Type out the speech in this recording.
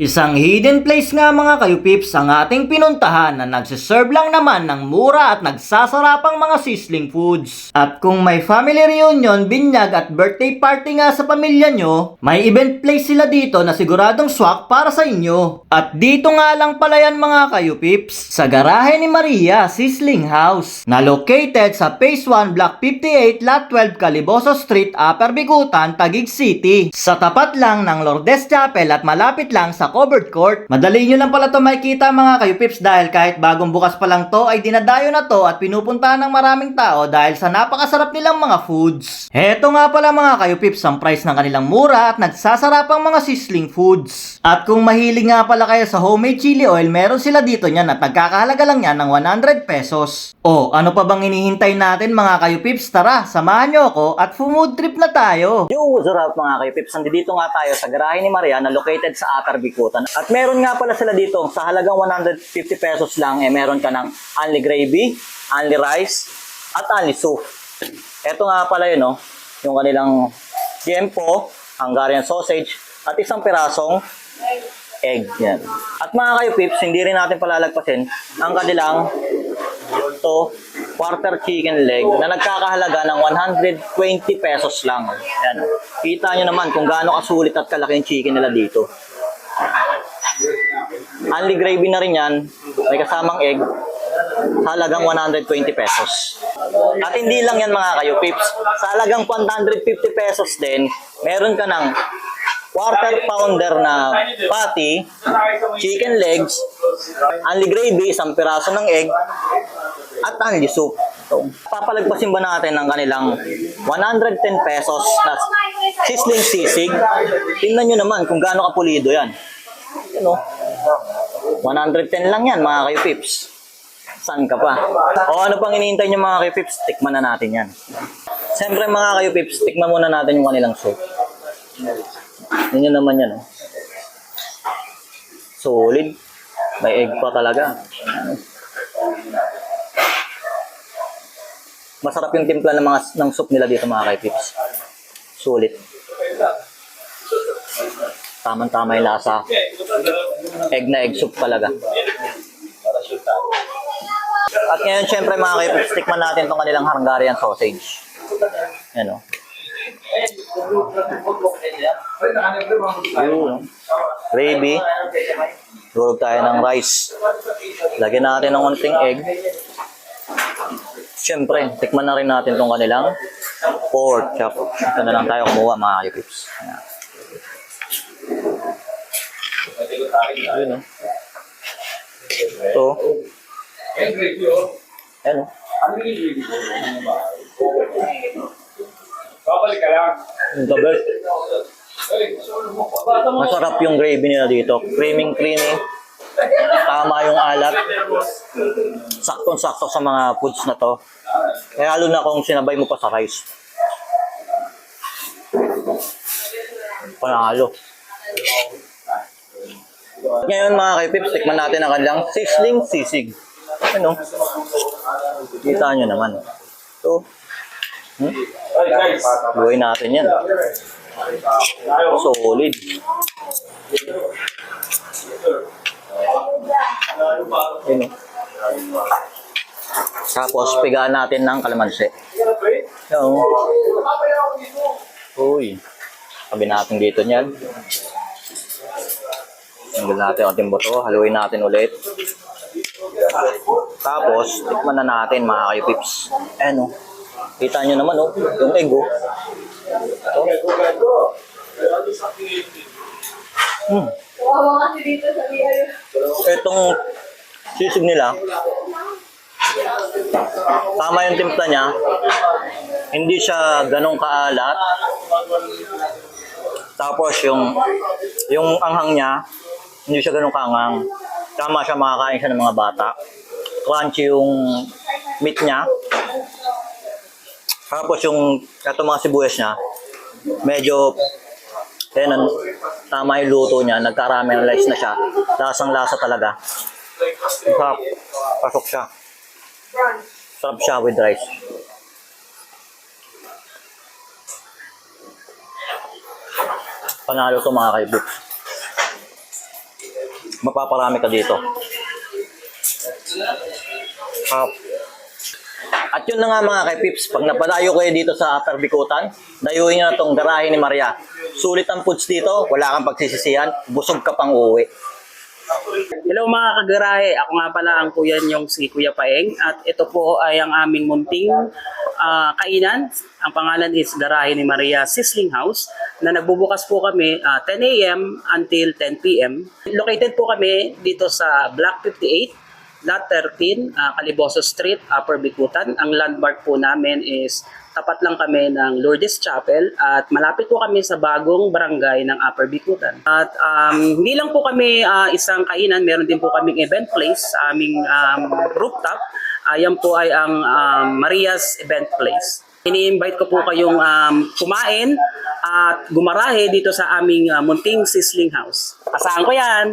Isang hidden place nga mga kayupips ang ating pinuntahan na nagsiserve lang naman ng mura at nagsasarapang mga sizzling foods. At kung may family reunion, binyag at birthday party nga sa pamilya nyo, may event place sila dito na siguradong swak para sa inyo. At dito nga lang pala yan mga kayupips, sa garahe ni Maria Sizzling House, na located sa Phase 1 Block 58 Lot 12 Caliboso Street, Upper Bigutan, Taguig City. Sa tapat lang ng Lourdes Chapel at malapit lang sa covered court. Madali nyo lang pala to makikita mga kayupips dahil kahit bagong bukas pa lang to ay dinadayo na to at pinupuntahan ng maraming tao dahil sa napakasarap nilang mga foods. Heto nga pala mga kayupips ang price ng kanilang mura at nagsasarapang mga sizzling foods. At kung mahilig nga pala kayo sa homemade chili oil, meron sila dito niyan at nagkakahalaga lang yan ng 100 pesos. O, ano pa bang hinihintay natin mga kayupips? Tara, samahan nyo ako at food trip na tayo. Yo, what's up mga kayupips? Nandito nga tayo sa garahe ni Maria na located sa Upper Bikutan. At meron nga pala sila dito sa halagang 150 pesos lang, eh meron ka ng only gravy, only rice, at only soup. Ito nga pala yun, no? yung kanilang tiempo, Hungarian sausage, at isang pirasong egg. Yan. At mga kayo pips, hindi rin natin palalagpasin ang kanilang to quarter chicken leg na nagkakahalaga ng 120 pesos lang. Yan. Kita nyo naman kung gaano kasulit at kalaki yung chicken nila dito. Only gravy na rin yan. May kasamang egg. Halagang 120 pesos. At hindi lang yan mga kayo, pips. Sa halagang 150 pesos din, meron ka ng quarter pounder na patty, chicken legs, only gravy, isang piraso ng egg, at only soup. So, papalagpasin ba natin ng kanilang 110 pesos na sizzling sisig? Tingnan nyo naman kung gaano kapulido yan. Ano? 110 lang yan mga kayo pips. Saan ka pa? O ano pang iniintay nyo mga kayo pips? Tikman na natin yan. Siyempre mga kayo pips, tikman muna natin yung kanilang soup. Yun yun naman yan. Oh. Solid. May egg pa talaga. Masarap yung timpla ng mga ng soup nila dito mga kay pips. Sulit. Tamang-tama yung lasa. Egg na egg soup talaga. At ngayon, syempre mga kaipips, tikman natin itong kanilang Hungarian sausage. Yan o. Ayun. Gravy. Durog tayo ng rice. Lagyan natin ng konting egg. Siyempre, tikman na rin natin itong kanilang pork chop. Ito na lang tayo kumuha mga kaipips. Ayan. Ayun o. Ito. Ayan o. Babalik ka lang. Ang gabi. Masarap yung gravy nila dito. Creaming creamy. Tama yung alat. Saktong-sakto sa mga foods na to. Kaya lalo na kung sinabay mo pa sa rice. Panalo. Ngayon mga kaipips, tikman natin ang kanilang sizzling sisig. Ano? Kita nyo naman. Ito. Hmm? Buhay natin yan. Solid. Oh. Tapos, pigaan natin ng kalamansi. Yan. oh. Uy. Sabi natin dito niyan. Tanggal natin ang ating. Haluin natin ulit. Tapos, tikman na natin mga kayo pips. Ayan oh. Kita nyo naman oh. Yung egg oh. Ito. Hmm. Itong sisig nila, tama yung timpla niya. Hindi siya ganong kaalat. Tapos yung yung anghang niya, hindi siya ganong kaanghang. Tama siya makakain siya ng mga bata. Crunchy yung meat niya. Tapos yung ito mga sibuyas niya, medyo eh, nan, tama yung luto niya, nagka-caramelize na siya. Lasang lasa talaga. Sarap. Pasok siya. Sarap siya with rice. Panalo to mga kaibigan. Mapaparami ka dito. Ah. At yun na nga mga kay-pips, pag napadayo kayo dito sa Upper Bikutan, dayuhin nyo na tong garahe ni Maria. Sulit ang foods dito, wala kang pagsisisihan, busog ka pang uuwi. Hello mga kagarahe, ako nga pala ang kuya niyong si Kuya Paeng at ito po ay ang aming munting ah, kainan. Ang pangalan is Garahe ni Maria Sizzling House na nagbubukas po kami ah, 10 a.m. until 10 p.m. Located po kami dito sa Block 58, Lot 13, ah, Caliboso Street, Upper Bikutan. Ang landmark po namin is tapat lang kami ng Lourdes Chapel at malapit po kami sa bagong barangay ng Upper Bikutan. At um, hindi lang po kami ah, isang kainan, meron din po kaming event place sa aming um, rooftop. Ayan po ay ang um, Maria's Event Place. Ini-invite ko po kayong um, kumain at gumarahe dito sa aming ah, munting sizzling house. Asahan ko yan!